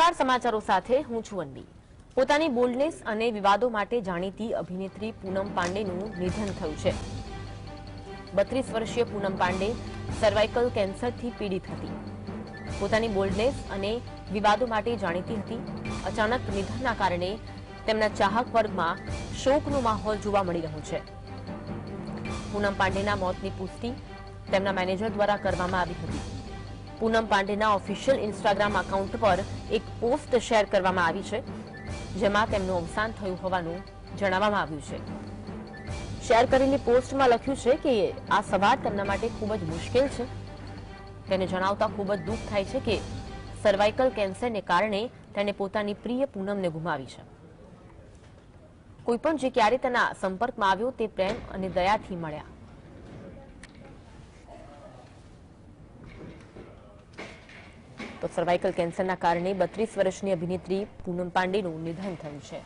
નમસ્કાર, સમાચારો સાથે હું છું અન્વી. પોતાની બોલ્ડનેસ અને વિવાદો માટે જાણીતી અભિનેત્રી પૂનમ પાંડેનું નિધન થયું છે. બત્રીસ વર્ષીય પૂનમ પાંડે સર્વાઇકલ કેન્સરથી પીડિત હતી. પોતાની બોલ્ડનેસ અને વિવાદો માટે જાણીતી હતી. અચાનક નિધનના કારણે તેમના ચાહક વર્ગમાં શોકનો માહોલ જોવા મળી રહ્યો છે. પૂનમ પાંડેના મોતની પુષ્ટિ તેમના મેનેજર દ્વારા કરવામાં આવી હતી. પૂનમ પાંડેના ઓફિશિયલ ઇન્સ્ટાગ્રામ એકાઉન્ટ પર એક પોસ્ટ શેર કરવામાં આવી છે, જેમાં તેમનું અવસાન થયું હોવાનું જણાવવામાં આવ્યું છે. શેર કરેલી પોસ્ટમાં લખ્યું છે કે આ સવાર તેમના માટે ખૂબ જ મુશ્કેલ છે. તેને જણાવતા ખૂબ જ દુઃખ થાય છે કે સર્વાઇકલ કેન્સરને કારણે તેણે પોતાની પ્રિય પૂનમને ગુમાવી છે. કોઈપણ જે ક્યારે તેના સંપર્કમાં આવ્યો તે પ્રેમ અને દયાથી મળ્યા. તો સર્વાઇકલ કેન્સરના કારણે બત્રીસ વર્ષની અભિનેત્રી પૂનમ પાંડેનું નિધન થયું છે.